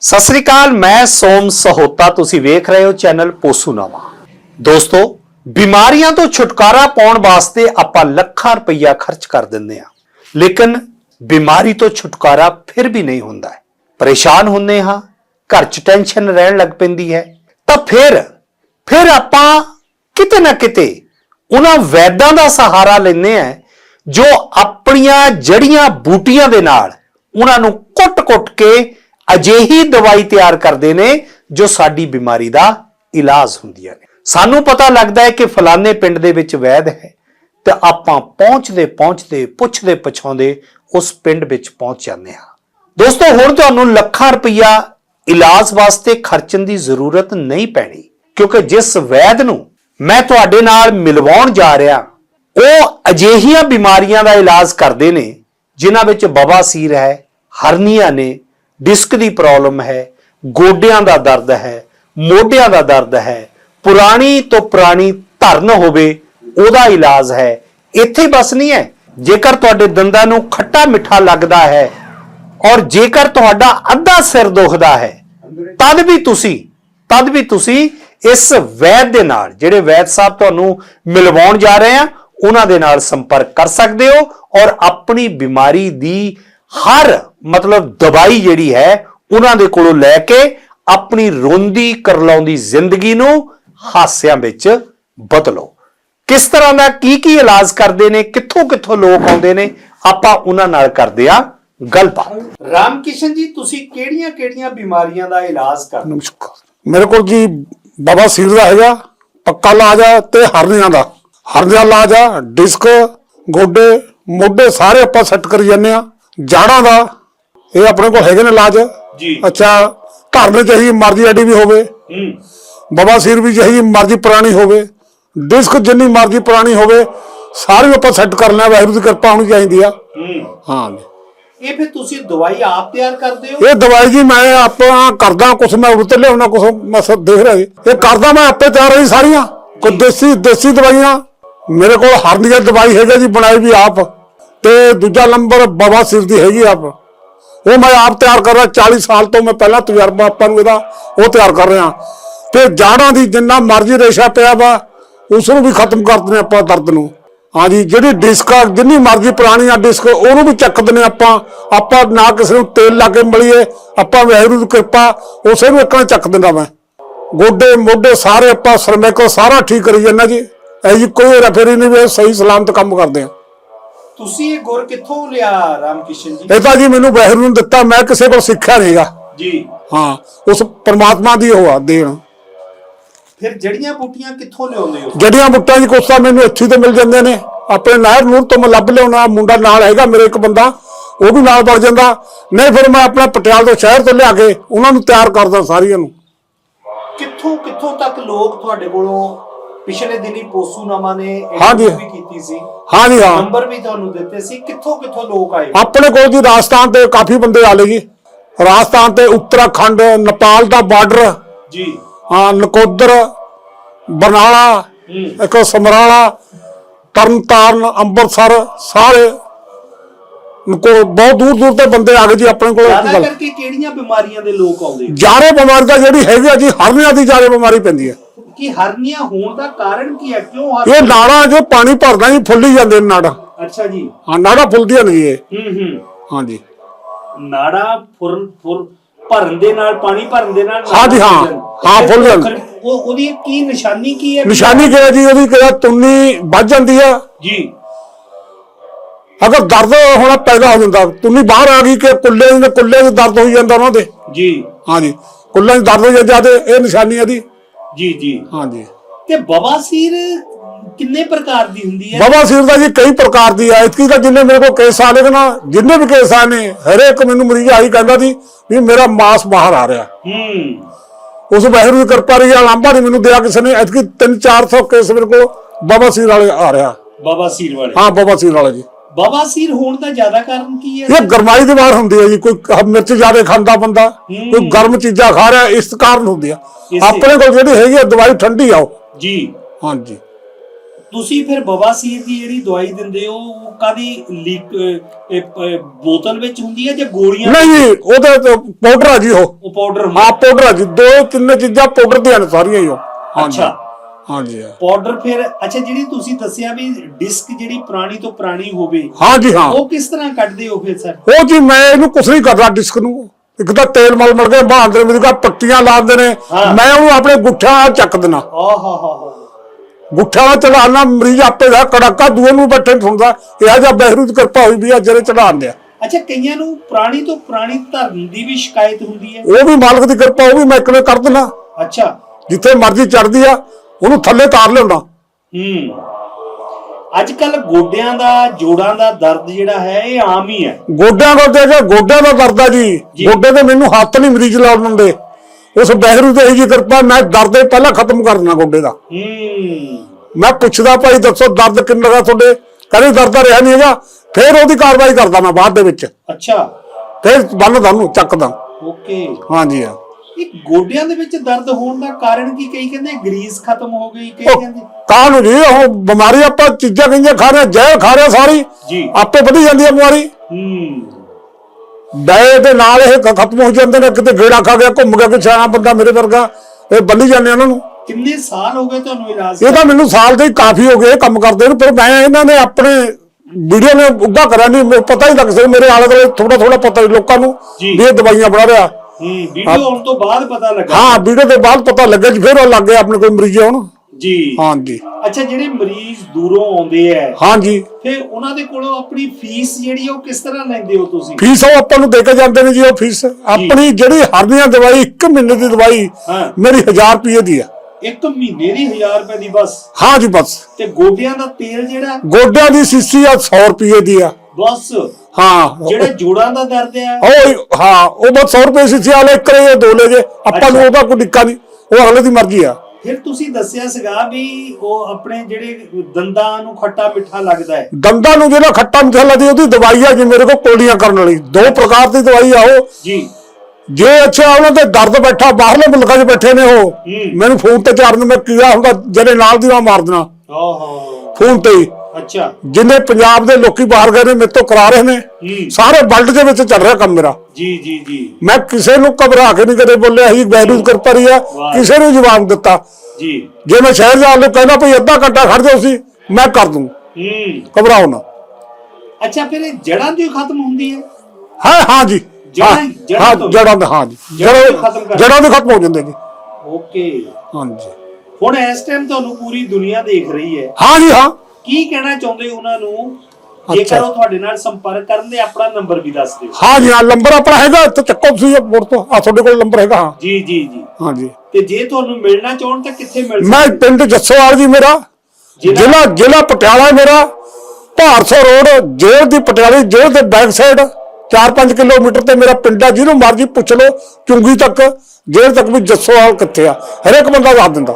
ਸਤਿ ਸ੍ਰੀ ਅਕਾਲ, ਮੈਂ ਸੋਮ ਸਹੋਤਾ, ਤੁਸੀਂ ਵੇਖ ਰਹੇ ਹੋ ਚੈਨਲ ਪੋਸੂਨਾਮਾ ਦੋਸਤੋ, ਬਿਮਾਰੀਆਂ ਤੋਂ ਛੁਟਕਾਰਾ ਪਾਉਣ ਵਾਸਤੇ ਆਪਾਂ ਲੱਖਾਂ ਰੁਪਈਆ ਖਰਚ ਕਰ ਦਿੰਦੇ ਆ ਲੇਕਿਨ ਬਿਮਾਰੀ ਤੋਂ ਛੁਟਕਾਰਾ ਫਿਰ ਵੀ ਨਹੀਂ ਹੁੰਦਾ ਪਰੇਸ਼ਾਨ ਹੁੰਦੇ ਹਾਂ, ਘਰ 'ਚ ਟੈਨਸ਼ਨ ਰਹਿਣ ਲੱਗ ਪੈਂਦੀ ਹੈ। ਤਾਂ ਫਿਰ ਫਿਰ ਆਪਾਂ ਕਿਤੇ ਨਾ ਕਿਤੇ ਉਹਨਾਂ ਵੈਦਾਂ ਦਾ ਸਹਾਰਾ ਲੈਂਦੇ ਆ ਜੋ ਆਪਣੀਆਂ ਜੜੀਆਂ, ਬੂਟੀਆਂ ਦੇ ਨਾਲ ਉਹਨਾਂ ਨੂੰ ਕੁੱਟ-ਕੁੱਟ ਕੇ ਅਜਿਹੀ ਦਵਾਈ ਤਿਆਰ ਕਰਦੇ ਨੇ ਜੋ ਸਾਡੀ ਬਿਮਾਰੀ ਦਾ ਇਲਾਜ ਹੁੰਦੀਆਂ ਨੇ। ਸਾਨੂੰ ਪਤਾ ਲੱਗਦਾ ਹੈ ਕਿ ਫਲਾਣੇ ਪਿੰਡ ਦੇ ਵਿੱਚ ਵੈਦ ਹੈ ਤੇ ਆਪਾਂ ਪਹੁੰਚਦੇ ਪਹੁੰਚਦੇ, ਪੁੱਛਦੇ, ਪਛਾਉਂਦੇ ਉਸ ਪਿੰਡ ਵਿੱਚ ਪਹੁੰਚ ਜਾਂਦੇ ਹਾਂ। ਦੋਸਤੋ, ਹੁਣ ਤੁਹਾਨੂੰ ਲੱਖਾਂ ਰੁਪਈਆ ਇਲਾਜ ਵਾਸਤੇ ਖਰਚਣ ਦੀ ਜ਼ਰੂਰਤ ਨਹੀਂ ਪੈਣੀ, ਕਿਉਂਕਿ ਜਿਸ ਵੈਦ ਨੂੰ ਮੈਂ ਤੁਹਾਡੇ ਨਾਲ ਮਿਲਵਾਉਣ ਜਾ ਰਿਹਾ, ਉਹ ਅਜਿਹੀਆਂ ਬਿਮਾਰੀਆਂ ਦਾ ਇਲਾਜ ਕਰਦੇ ਨੇ, ਜਿਨ੍ਹਾਂ ਵਿੱਚ ਬਵਾਸੀਰ ਹੈ, ਹਰਨੀਆਂ ਨੇ ਡਿਸਕ ਦੀ ਪ੍ਰੋਬਲਮ ਹੈ, ਗੋਡਿਆਂ ਦਾ ਦਰਦ ਹੈ, ਮੋਢਿਆਂ ਦਾ ਦਰਦ ਹੈ, ਪੁਰਾਣੀ ਤੋਂ ਪੁਰਾਣੀ ਧਰਨ ਹੋਵੇ, ਉਹਦਾ ਇਲਾਜ ਹੈ। ਇੱਥੇ ਬਸ ਨਹੀਂ ਹੈ, ਜੇਕਰ ਤੁਹਾਡੇ ਦੰਦਾਂ ਨੂੰ ਖੱਟਾ ਮਿੱਠਾ ਲੱਗਦਾ ਹੈ ਔਰ ਜੇਕਰ ਤੁਹਾਡਾ ਅੱਧਾ ਸਿਰ ਦੁਖਦਾ ਹੈ, ਤਦ ਵੀ ਤੁਸੀਂ, ਤਦ ਵੀ ਤੁਸੀਂ ਇਸ ਵੈਦ ਦੇ ਨਾਲ, ਜਿਹੜੇ ਵੈਦ ਸਾਹਿਬ ਤੁਹਾਨੂੰ ਮਿਲਵਾਉਣ ਜਾ ਰਹੇ ਆ, ਉਹਨਾਂ ਦੇ ਨਾਲ ਸੰਪਰਕ ਕਰ ਸਕਦੇ ਹੋ ਔਰ ਆਪਣੀ ਬਿਮਾਰੀ ਦੀ ਹਰ ਮਤਲਬ ਦਵਾਈ ਜਿਹੜੀ ਹੈ ਉਹਨਾਂ ਦੇ ਕੋਲੋਂ ਲੈ ਕੇ ਆਪਣੀ ਰੋਂਦੀ ਕਰਲਾਉਂਦੀ ਜ਼ਿੰਦਗੀ ਨੂੰ ਹਾਸਿਆਂ ਵਿੱਚ ਬਦਲੋ। ਕਿਸ ਤਰ੍ਹਾਂ ਦਾ ਕੀ ਕੀ ਇਲਾਜ ਕਰਦੇ ਨੇ ਕਿੱਥੋਂ ਕਿੱਥੋਂ ਲੋਕ ਆਉਂਦੇ ਨੇ ਆਪਾਂ ਉਹਨਾਂ ਨਾਲ ਕਰਦੇ ਆ ਗੱਲਬਾਤ। ਰਾਮਕਿਸ਼ਨ ਜੀ ਤੁਸੀਂ ਕਿਹੜੀਆਂ ਕਿਹੜੀਆਂ ਬਿਮਾਰੀਆਂ ਦਾ ਇਲਾਜ ਕਰਦੇ ਨਮਸਕਾਰ। ਮੇਰੇ ਕੋਲ ਜੀ ਬਾਬਾ ਸੀਰ ਦਾ ਹੈਗਾ ਪੱਕਾ ਇਲਾਜ ਆ ਤੇ ਹਰਨੀਆਂ ਦਾ। ਹਰਨੀਆਂ ਦਾ ਇਲਾਜ ਆ ਡਿਸਕ ਗੋਡੇ ਮੋਢੇ ਸਾਰੇ ਆਪਾਂ ਸੈੱਟ ਕਰੀ ਜਾਂਦੇ ਆ ਜਾੜਾਂ ਦਾ ਇਹ ਆਪਣੇ ਕੋਲ ਹੈਗੇ ਨੇ ਇਲਾਜ। ਜੀ। ਅੱਛਾ ਘਰ ਵਿੱਚ ਚਾਹੀਦੀ ਮਰਜ਼ੀ ਐਡੀ ਵੀ ਹੋਵੇ। ਹੂੰ। ਬਾਬਾ ਸੀਰ ਵੀ ਚਾਹੀਦੀ ਮਰਜ਼ੀ ਪੁਰਾਣੀ ਹੋਵੇ। ਡਿਸਕ ਜਿੰਨੀ ਮਰਜ਼ੀ ਪੁਰਾਣੀ ਹੋਵੇ ਸਾਰੀ ਆਪਾਂ ਸੈੱਟ ਕਰ ਲਿਆ ਵਾਹਿਗੁਰੂ ਦੀ ਕਿਰਪਾ ਹੋਣੀ ਚਾਹੀਦੀ ਆ। ਹੂੰ। ਹਾਂ। ਜੀ ਇਹ ਫਿਰ ਤੁਸੀਂ ਦਵਾਈ ਆਪ ਤਿਆਰ ਕਰਦੇ ਹੋ? ਇਹ ਦਵਾਈ ਜੀ ਮੈਂ ਆਪਣਾ ਕਰਦਾ ਕੁਛ ਮੈਂ ਉੱਤੇ ਲਿਆਉਣਾ ਕੁਛ ਮੈਂ ਸਭ ਦੇਖ ਰਿਹਾ ਜੀ। ਇਹ ਕਰਦਾ ਮੈਂ ਆਪੇ ਤਿਆਰ ਰਹੀ ਸਾਰੀਆਂ। ਕੋਈ ਦੇਸੀ ਦੇਸੀ ਦਵਾਈਆਂ। ਮੇਰੇ ਕੋਲ ਹਰਨੀਆ ਦਵਾਈ ਹੈਗਾ ਜੀ ਬਣਾਈ ਵੀ ਆਪ। ਤੇ ਦੂਜਾ ਨੰਬਰ ਬਾਬਾ ਸਿਰ ਦੀ ਹੈਗੀ ਆਪ ਉਹ ਮੈਂ ਆਪ ਤਿਆਰ ਕਰ ਰਿਹਾ 40 ਸਾਲ ਤੋਂ ਮੈਂ ਪਹਿਲਾਂ ਤਜਰਬਾ ਆਪਾਂ ਨੂੰ ਇਹਦਾ ਉਹ ਤਿਆਰ ਕਰ ਰਿਹਾ। ਤੇ ਜਾੜਾਂ ਦੀ ਜਿੰਨਾ ਮਰਜ਼ੀ ਰੇਸ਼ਾ ਪਿਆ ਵਾ, ਉਸ ਨੂੰ ਵੀ ਖਤਮ ਕਰ ਦਿੰਦੇ ਆਪਾਂ ਦਰਦ ਨੂੰ। ਹਾਂਜੀ, ਜਿਹੜੀ ਡਿਸਕ ਆ, ਜਿੰਨੀ ਮਰਜ਼ੀ ਪੁਰਾਣੀ ਆ ਡਿਸਕ, ਉਹਨੂੰ ਵੀ ਚੱਕ ਦਿੰਦੇ ਆਪਾਂ। ਆਪਾਂ ਨਾ ਕਿਸੇ ਨੂੰ ਤੇਲ ਲਾ ਕੇ ਮਲੀਏ, ਆਪਾਂ ਵਾਹਿਗੁਰੂ ਦੀ ਕਿਰਪਾ, ਉਸੇ ਨੂੰ ਇੱਕ ਨਾਲ ਚੱਕ ਦਿੰਦਾ ਮੈਂ। ਗੋਡੇ ਮੋਢੇ ਸਾਰੇ ਆਪਾਂ ਸਰਮੈਕਲ ਸਾਰਾ ਠੀਕ ਕਰੀ ਜਾਂਦਾ ਜੀ। ਐ ਜੀ ਕੋਈ ਰਫੇਰੀ ਨਹੀਂ ਵੀ ਸਹੀ ਸਲਾਮਤ ਕੰਮ ਕਰਦੇ ਆ ਤੁਸੀਂ ਇਹ ਗੁਰ ਕਿੱਥੋਂ ਲਿਆ ਰਾਮਕਿਸ਼ਨ ਜੀ? ਇਹ ਤਾਂ ਜੀ ਮੈਨੂੰ ਵਾਹਿਗੁਰੂ ਨੇ ਦਿੱਤਾ ਮੈਂ ਕਿਸੇ ਕੋਲ ਸਿੱਖਿਆ ਨਹੀਂਗਾ ਜੀ। ਹਾਂ ਉਸ ਪਰਮਾਤਮਾ ਦੀ ਉਹ ਆ ਦੇਣ। ਫਿਰ ਜੜੀਆਂ ਬੂਟੀਆਂ ਕਿੱਥੋਂ ਲਿਆਉਂਦੇ ਹੋ? ਜੜੀਆਂ ਬੁੱਟਾਂ ਦੀ ਕੋਸਾ ਮੈਨੂੰ ਇੱਥੇ ਤੇ ਮਿਲ ਜਾਂਦੇ ਨੇ। ਆਪਣੇ ਨਹਿਰ ਨੂਰ ਤੋਂ ਮੈਂ ਲੱਭ ਲਿਆਉਣਾ ਮੁੰਡਾ ਨਾਲ ਹੈਗਾ ਮੇਰੇ ਇੱਕ ਬੰਦਾ ਉਹ ਵੀ ਨਾਲ ਵੜ ਜਾਂਦਾ। ਨਹੀਂ ਫਿਰ ਮੈਂ ਆਪਣਾ ਪਟਿਆਲ ਤੋਂ ਸ਼ਹਿਰ ਤੋਂ ਲਿਆ ਕੇ ਉਹਨਾਂ ਨੂੰ ਤਿਆਰ ਕਰਦਾ ਸਾਰੀਆਂ ਨੂੰ। ਕਿੱਥੋਂ ਕਿੱਥੋਂ ਤੱਕ ਲੋਕ ਤੁਹਾਡੇ ਕੋਲੋਂ ਪਿਛਲੇ ਦਿਨੀ ਪੋਸੂਨਾਮਾ ਨੇ ਹਾਂਜੀ। ਵੀ ਕੀਤੀ ਸੀ। ਹਾਂ ਜੀ ਹਾਂ। ਨੰਬਰ ਵੀ ਤੁਹਾਨੂੰ ਦਿੱਤੇ ਸੀ। ਕਿੱਥੋਂ ਕਿੱਥੋਂ ਲੋਕ ਆਏ? ਆਪਣੇ ਕੋਲ ਜੀ ਰਾਜਸਥਾਨ ਤੇ ਕਾਫੀ ਬੰਦੇ ਆ ਲਏ ਜੀ। ਰਾਜਸਥਾਨ ਤੇ ਉੱਤਰਾਖੰਡ ਨੇਪਾਲ ਦਾ ਬਾਰਡਰ ਜੀ। ਹਾਂ ਨਕੋਦਰ ਬਰਨਾਲਾ ਇੱਕ ਸਮਰਾਲਾ ਤਰਨਤਾਰਨ ਅੰਮ੍ਰਿਤਸਰ ਸਾਰੇ ਕੋ ਬਹੁਤ ਦੂਰ ਦੂਰ ਤੋਂ ਬੰਦੇ ਆ ਗਏ ਜੀ ਆਪਣੇ ਕੋਲ। ਜ਼ਿਆਦਾ ਕਰਕੇ ਕਿਹੜੀਆਂ ਬਿਮਾਰੀਆਂ ਦੇ ਲੋਕ ਆਉਂਦੇ? ਜਾਰੇ ਬਿਮਾਰੀ ਦਾ ਜਿਹੜੀ ਹੈਗੀ ਆ ਜੀ ਹਰਨੀਆਂ ਦੀ ਜਾਰੇ ਬਿਮਾਰੀ ਪੈਂਦੀ ਹੈ। ਕਿ ਹਰਨੀਆਂ ਹੋਣ ਦਾ ਕਾਰਨ ਕੀ ਹੈ? ਕਿਉਂ ਹਰ ਇਹ ਨਾੜਾਂ ਜੋ ਪਾਣੀ ਭਰਦਾ ਜੀ ਫੁੱਲੀ ਜਾਂਦੇ ਨੇ ਨਾੜਾਂ। ਅੱਛਾ ਜੀ। ਹਾਂ ਨਾੜਾਂ ਫੁੱਲਦੀਆਂ ਨੇ ਜੀ ਇਹ। ਹੂੰ ਹੂੰ। ਹਾਂਜੀ। ਨਾੜਾ ਫੁਰਨ ਫੁਰ ਭਰਨ ਦੇ ਨਾਲ ਪਾਣੀ ਭਰਨ ਦੇ ਨਾਲ ਹਾਂ। ਜੀ, ਹਾਂ। ਹਾਂ, ਫੁੱਲ ਜਾਂਦੀ। ਉਹ ਉਹਦੀ ਕੀ ਨਿਸ਼ਾਨੀ ਕੀ ਹੈ? ਨਿਸ਼ਾਨੀ ਕੀ ਹੈ ਜੀ? ਉਹਦੀ ਕਿਹੜਾ ਤੁੰਨੀ ਵੱਜ ਜਾਂਦੀ ਆ। ਜੀ। ਅਗਰ ਦਰਦ ਹੋਣਾ ਪੈਦਾ ਹੋ ਜਾਂਦਾ ਤੁੰਨੀ ਬਾਹਰ ਆ ਗਈ ਕਿ ਕੁੱਲੇ ਦੇ ਕੁੱਲੇ ਦੇ ਦਰਦ ਹੋਈ ਜਾਂਦਾ ਉਹਨਾਂ ਦੇ। ਜੀ। ਹਾਂਜੀ। ਕੁੱਲੇ ਦੇ ਦਰਦ ਹੋ ਜਾਂਦੇ ਇਹ ਨਿਸ਼ਾਨੀ ਹੈ ਦੀ ਜੀ ਜੀ। ਹਾਂਜੀ। ਤੇ ਬਵਾਸੀਰ ਕਿੰਨੇ ਪ੍ਰਕਾਰ ਦੀ ਹੁੰਦੀ ਹੈ? ਬਾਬਾ ਸਿਰ ਦਾ ਜੀ ਕਈ ਪ੍ਰਕਾਰ ਦੀ ਆ। ਇਤਕੀ ਤਾਂ ਜਿੰਨੇ ਮੇਰੇ ਕੋਲ ਕੇਸ ਆ ਲੇਕਿਨ ਜਿੰਨੇ ਵੀ ਕੇਸ ਆ ਨੇ ਹਰੇਕ ਮੈਨੂੰ ਮਰੀਜ਼ ਆਈ ਕਹਿੰਦਾ ਸੀ ਵੀ ਮੇਰਾ ਮਾਸ ਬਾਹਰ ਆ ਰਿਹਾ। ਹੂੰ। ਉਸ ਵਾਹਿਗੁਰੂ ਦੀ ਕਿਰਪਾ ਰਹੀ ਆ ਲਾਂਭਾ ਨਹੀਂ ਮੈਨੂੰ ਦਿਆ ਕਿਸੇ ਨੇ। ਇਤਕੀ 3-400 ਕੇਸ ਮੇਰੇ ਕੋਲ ਬਾਬਾ ਸਿਰ ਵਾਲੇ ਆ ਰਿਹਾ। ਬਵਾਸੀਰ ਵਾਲੇ। ਹਾਂ ਬਾਬਾ ਸਿਰ ਵਾਲੇ ਜੀ। ਬਵਾਸੀਰ ਹੋਣ ਦਾ ਜ਼ਿਆਦਾ ਕਾਰਨ ਕੀ ਹੈ? ਇਹ ਗਰਮਾਈ ਦੀ ਵਾਰ ਹੁੰਦੀ ਹੈ ਜੀ ਕੋਈ ਮਿਰਚ ਜ਼ਿਆਦਾ ਖਾਂਦਾ ਬੰਦਾ ਕੋਈ ਗਰਮ ਚੀਜ਼ਾਂ ਖਾ ਰਿਹਾ ਇਸ ਕਾਰਨ ਹੁੰਦੀ ਆ। ਇਸੇ- ਆਪਣੇ ਕੋਲ ਜਿਹੜੀ ਹੈਗੀ ਆ ਦਵਾਈ ਠੰਡੀ ਆ ਉਹ। ਜੀ। ਹਾਂਜੀ। ਤੁਸੀਂ ਫਿਰ ਬਵਾਸੀਰ ਦੀ ਜਿਹੜੀ ਦਵਾਈ ਦਿੰਦੇ ਹੋ ਉਹ ਕਾਦੀ ਲੀਕ ਬੋਤਲ ਵਿੱਚ ਹੁੰਦੀ ਹੈ ਜਾਂ ਗੋਲੀਆਂ ਨਹੀਂ ਜੀ ਉਹਦੇ ਤੇ ਪਾਊਡਰ ਆ ਜੀ ਉਹ। ਉਹ ਪਾਊਡਰ ਹਾਂ ਪਾਊਡਰ ਆ ਜੀ। ਦੋ ਤਿੰਨ ਚੀਜ਼ਾਂ ਪਾਊਡਰ ਦੀਆਂ ਨੇ ਸਾਰੀਆਂ ਹੀ ਉਹ। ਹਾਂਜੀ। ਅੱਛਾ। ਹਾਂਜੀ ਹਾਂ। ਪਾਊਡਰ ਫਿਰ ਅੱਛਾ ਜਿਹੜੀ ਤੁਸੀਂ ਦੱਸਿਆ ਵੀ ਡਿਸਕ ਜਿਹੜੀ ਪੁਰਾਣੀ ਤੋਂ ਪੁਰਾਣੀ ਹੋਵੇ ਹਾਂਜੀ ਹਾਂ। ਉਹ ਕਿਸ ਤਰ੍ਹਾਂ ਕੱਢਦੇ ਹੋ ਫਿਰ ਸਰ? ਉਹ ਜੀ ਮੈਂ ਇਹਨੂੰ ਕੁਛ ਨਹੀਂ ਕਰਦਾ ਡਿਸਕ ਨੂੰ। ਇੱਕ ਤਾਂ ਤੇਲ ਮਲ ਮਲ ਕੇ ਬਾਂਦੇ ਮੇਰੇ ਕਾ ਪੱਟੀਆਂ ਲਾਉਂਦੇ ਨੇ। ਹਾਂ। ਮੈਂ ਉਹਨੂੰ ਆਪਣੇ ਨਾਲ ਚੱਕ ਦੇਣਾ ਆਹ ਹਾ ਹਾ। ਨਾਲ ਚੜਾਉਣਾ ਮਰੀਜ਼ ਆਪੇ ਦਾ ਕੜਾਕਾ ਦੂਏ ਨੂੰ ਬੈਠੇ ਨੂੰ ਸੁਣਦਾ। ਇਹ ਜਿਹਾ ਬਹਿਰੂ ਦੀ ਕਿਰਪਾ ਹੋਈ ਵੀ ਆ ਜਿਹੜੇ ਚੜਾਉਂਦੇ ਆ। ਅੱਛਾ ਕਈਆਂ ਨੂੰ ਪੁਰਾਣੀ ਤੋਂ ਪੁਰਾਣੀ ਧਰਨ ਦੀ ਵੀ ਸ਼ਿਕਾਇਤ ਹੁੰਦੀ ਹੈ? ਉਹ ਵੀ ਮਾਲਕ ਦੀ ਕਿਰਪਾ ਉਹ ਵੀ ਮੈਂ ਕਿਵੇਂ ਕਰ ਦੇਣਾ ਅੱਛਾ। ਜਿੱਥੇ ਮਰਜ਼ੀ ਚੜਦੀ ਆ ਉਹਨੂੰ ਥੱਲੇ ਤਾਰ ਲਿਆਉਣਾ ਹੂੰ। ਅੱਜ ਕੱਲ ਗੋਡਿਆਂ ਦਾ ਜੋੜਾਂ ਦਾ ਦਰਦ ਜਿਹੜਾ ਹੈ ਇਹ ਆਮ ਹੀ ਹੈ। ਗੋਡਿਆਂ ਕੋਲ ਤੇ ਜੇ ਗੋਡਿਆਂ ਦਾ ਦਰਦ ਆ ਜੀ। ਗੋਡੇ ਤੇ ਮੈਨੂੰ ਹੱਥ ਨਹੀਂ ਮਰੀਜ਼ ਲਾਉਣ ਦਿੰਦੇ। ਉਸ ਬਹਿਰੂ ਤੇ ਇਹ ਜੀ ਕਿਰਪਾ ਮੈਂ ਦਰਦ ਹੀ ਪਹਿਲਾਂ ਖਤਮ ਕਰ ਦੇਣਾ ਗੋਡੇ ਦਾ। ਹੂੰ। ਮੈਂ ਪੁੱਛਦਾ ਭਾਈ ਦੱਸੋ ਦਰਦ ਕਿੰਨਾ ਦਾ ਤੁਹਾਡੇ? ਕਹਿੰਦੇ ਦਰਦ ਰਿਹਾ ਨਹੀਂ ਹੈਗਾ। ਫਿਰ ਉਹਦੀ ਕਾਰਵਾਈ ਕਰਦਾ ਮੈਂ ਬਾਅਦ ਦੇ ਵਿੱਚ। ਅੱਛਾ। ਫਿਰ ਬੰਨਦਾ ਉਹਨੂੰ ਚੱਕਦਾ। ਓਕੇ। ਹਾਂਜੀ ਹਾਂ। ਇਹ ਗੋਡਿਆਂ ਦੇ ਵਿੱਚ ਦਰਦ ਹੋਣ ਦਾ ਕਾਰਨ ਕੀ? ਕਈ ਕਹਿੰਦੇ ਗਰੀਸ ਖਤਮ ਹੋ ਗਈ ਕਈ ਕਹਿੰਦੇ ਕਾਹਨੂੰ ਜੀ ਉਹ ਬਿਮਾਰੀ ਆਪਾਂ ਚੀਜ਼ਾਂ ਕਹੀਆਂ ਖਾ ਰਹੇ ਜ਼ਹਿਰ ਖਾ ਰਹੇ ਸਾਰੀ। ਜੀ। ਆਪੇ ਵਧੀ ਜਾਂਦੀ ਹੈ ਬਿਮਾਰੀ। ਹੂੰ। ਡਾਏ ਦੇ ਨਾਲ ਇਹ ਖਤਮ ਹੋ ਜਾਂਦੇ ਨੇ ਕਿਤੇ ਗੇੜਾ ਖਾ ਗਿਆ ਘੁੰਮ ਗਿਆ ਕਿ ਸਿਆਣਾ ਬੰਦਾ ਮੇਰੇ ਵਰਗਾ ਇਹ ਬੰਨੀ ਜਾਂਦੇ ਉਹਨਾਂ ਨੂੰ। ਕਿੰਨੇ ਸਾਲ ਹੋ ਗਏ ਤੁਹਾਨੂੰ ਇਲਾਜ ਇਹ ਤਾਂ ਮੈਨੂੰ ਸਾਲ ਦੇ ਹੀ ਕਾਫੀ ਹੋ ਗਏ ਇਹ ਕੰਮ ਕਰਦੇ ਨੂੰ ਪਰ ਮੈਂ ਇਹਨਾਂ ਨੇ ਆਪਣੇ ਵੀਡੀਓ ਨੇ ਉੱਗਾ ਕਰਿਆ ਨਹੀਂ ਮੈਨੂੰ ਪਤਾ ਹੀ ਲੱਗ ਸੀ ਮੇਰੇ ਆਲੇ ਦੁਆਲੇ ਥੋੜਾ ਥੋੜਾ ਪਤਾ ਹੀ ਲੋਕਾਂ ਨੂੰ ਜੀ। ਵੀ ਇਹ ਦਵਾਈਆਂ ਬਣਾ ਰਿਹਾ। ਹੂੰ। ਵੀਡੀਓ ਆਉਣ ਤੋਂ ਬਾਅਦ ਪਤਾ ਲੱਗਾ। ਹਾਂ ਵੀਡੀਓ ਦੇ ਬਾਅਦ ਪਤਾ ਲੱਗਿਆ ਜੀ ਫਿਰ ਉਹ ਲੱਗ ਗਿਆ ਆਪਣੇ ਕੋਈ ਮਰੀਜ਼ ਹੁਣ ਜੀ। ਹਾਂਜੀ। ਅੱਛਾ ਜਿਹੜੇ ਮਰੀਜ਼ ਦੂਰੋਂ ਆਉਂਦੇ ਆ ਹਾਂਜੀ। ਫਿਰ ਉਹਨਾਂ ਦੇ ਕੋਲੋਂ ਆਪਣੀ ਫੀਸ ਜਿਹੜੀ ਆ ਉਹ ਕਿਸ ਤਰ੍ਹਾਂ ਲੈਂਦੇ ਹੋ ਤੁਸੀਂ? ਫੀਸ ਉਹ ਆਪਾਂ ਨੂੰ ਦੇ ਕੇ ਜਾਂਦੇ ਨੇ ਜੀ ਉਹ ਫੀਸ। ਆਪਣੀ ਜਿਹੜੀ ਹਰਨੀਆਂ ਦਵਾਈ 1 ਮਹੀਨੇ ਦੀ ਦਵਾਈ ਹਾਂ। ਮੇਰੀ 1000 ਰੁਪਏ ਦੀ ਆ। ਇੱਕ ਮਹੀਨੇ ਦੀ 1000 ਰੁਪਏ ਦੀ ਬਸ। ਹਾਂ ਜੀ ਬਸ। ਤੇ ਗੋਡਿਆਂ ਦਾ ਤੇਲ ਜਿਹੜਾ? ਗੋਡਿਆਂ ਦੀ ਸੀਸੀ ਆ 100 ਰੁਪਏ ਦੀ ਆ। ਬਸ। ਹਾਂ। ਜਿਹੜਾ ਜੋੜਾਂ ਦਾ ਦਰਦ ਆ। ਉਹ ਹਾਂ ਉਹ ਬਸ 100 ਰੁਪਏ ਸੀਸੀ ਵਾਲੇ ਇੱਕ ਰੇ ਦੋ ਲੈ ਜੇ। ਆਪਾਂ ਨੂੰ ਉਹਦਾ ਕੋਈ ਦਿੱਕਾ ਨਹੀਂ। ਉਹ ਅਗਲੇ ਦੀ ਮਰਜ਼ੀ ਆ। ਫਿਰ ਤੁਸੀਂ ਦੱਸਿਆ ਸੀਗਾ ਵੀ ਉਹ ਆਪਣੇ ਜਿਹੜੇ ਦੰਦਾਂ ਨੂੰ ਖੱਟਾ ਮਿੱਠਾ ਲੱਗਦਾ ਹੈ। ਦੰਦਾਂ ਨੂੰ ਜਿਹੜਾ ਖੱਟਾ ਮਿੱਠਾ ਲੱਗਦੀ ਉਹਦੀ ਦਵਾਈ ਆ ਜੀ ਮੇਰੇ ਕੋਲ ਕੋਲੀਆਂ ਕਰਨ ਵਾਲੀ। ਦੋ ਪ੍ਰਕਾਰ ਦੀ ਦਵਾਈ ਆ ਉਹ। ਜੀ। ਜੇ ਅੱਛਾ ਉਹਨਾਂ ਤੇ ਦਰਦ ਬੈਠਾ ਬਾਹਰਲੇ ਮੁਲਕਾਂ 'ਚ ਬੈਠੇ ਨੇ ਉਹ। ਹੂੰ। ਮੈਨੂੰ ਫੋਨ ਤੇ ਚਾਰਨ ਮੈਂ ਕੀੜਾ ਹੁੰਦਾ ਜਿਹੜੇ ਨਾਲ ਦੀ ਨਾਲ ਮਾਰ ਦੇਣਾ। ਆਹੋ। ਫੋਨ ਤੇ ਹੀ। ਅੱਛਾ। ਜਿੰਨੇ ਪੰਜਾਬ ਦੇ ਲੋਕੀ ਬਾਹਰ ਗਏ ਨੇ ਮੇਰੇ ਤੋਂ ਕਰਾ ਰਹੇ ਨੇ। ਹੂੰ ਸਾਰੇ ਵਰਲਡ ਦੇ ਵਿੱਚ ਚੱਲ ਰਿਹਾ ਕੰਮ ਮੇਰਾ। ਜੀ ਜੀ ਜੀ। ਮੈਂ ਕਿਸੇ ਨੂੰ ਘਬਰਾ ਕੇ ਨਹੀਂ ਕਦੇ ਬੋਲਿਆ ਹੀ ਵੈਲਿਊ ਕਰ ਪਰੀ ਆ। ਕਿਸੇ ਨੂੰ ਜਵਾਬ ਦਿੱਤਾ। ਜੀ। ਜੇ ਮੈਂ ਸ਼ਹਿਰ ਜਾਣ ਨੂੰ ਕਹਿੰਦਾ ਭਈ ਅੱਧਾ ਘੰਟਾ ਖੜ ਜਾਓ ਸੀ ਮੈਂ ਕਰ ਦੂੰ। ਹੂੰ। ਘਬਰਾਓ ਨਾ। ਅੱਛਾ ਫਿਰ ਇਹ ਜੜਾਂ ਦੀ ਖਤਮ ਹੁੰਦੀ ਹੈ? ਹਾਂ ਹਾਂ ਜੀ। ਹਾਂ, ਹਾਂ ਤੋਂ? ਜੜਾਂ ਦੇ ਹਾਂ ਜੀ। ਜੜਾਂ ਦੇ ਖਤਮ ਹੋ ਜਾਂਦੇ ਜੀ। ਓਕੇ। ਹਾਂਜੀ ਹੁਣ ਇਸ ਟਾਈਮ ਤੁਹਾਨੂੰ ਪੂਰੀ ਦੁਨੀਆ ਦੇਖ ਰਹੀ ਹੈ। ਹਾਂ ਜੀ ਹਾਂ। ਕੀ ਕਹਿਣਾ ਚਾਹੁੰਦੇ ਹੋ ਉਹਨਾਂ ਨੂੰ? ਜੇਕਰ। ਉਹ ਤੁਹਾਡੇ ਨਾਲ ਸੰਪਰਕ ਕਰਨ ਦੇ ਆਪਣਾ ਨੰਬਰ ਵੀ ਦੱਸ ਦਿਓ। ਹਾਂ ਜੀ ਹਾਂ ਨੰਬਰ ਆਪਣਾ ਹੈਗਾ ਇੱਥੇ ਚੱਕੋ ਤੁਸੀਂ ਇਹ ਬੋਰਡ ਤੋਂ। ਆ ਤੁਹਾਡੇ ਕੋਲ ਨੰਬਰ ਹੈਗਾ ਹਾਂ। ਜੀ ਜੀ ਜੀ। ਹਾਂ ਜੀ। ਤੇ ਜੇ ਤੁਹਾਨੂੰ ਮਿਲਣਾ ਚਾਹਣ ਤਾਂ ਕਿੱਥੇ ਮਿਲ ਮੈਂ ਸਕਦੇ? ਪਿੰਡ ਜੱਸੋਵਾਲ ਜੀ ਮੇਰਾ ਜ਼ਿਲ੍ਹਾ? ਜ਼ਿਲ੍ਹਾ ਪਟਿਆਲਾ ਮੇਰਾ। ਭਾਰਸੋ ਰੋਡ ਜੇਲ੍ਹ ਦੀ ਪਟਿਆਲੇ ਜੇਲ੍ਹ ਦੇ ਬੈਕ ਸਾਈਡ 4-5 ਕਿਲੋਮੀਟਰ ਤੇ ਮੇਰਾ ਪਿੰਡ ਆ। ਜਿਹਨੂੰ ਮਰਜ਼ੀ ਪੁੱਛ ਲਓ ਚੁੰਗੀ ਤੱਕ ਜੇਲ੍ਹ ਤੱਕ ਵੀ ਜੱਸੋਵਾਲ ਕਿੱਥੇ ਆ? ਹਰੇਕ ਬੰਦਾ ਦੱਸ ਦਿੰਦਾ।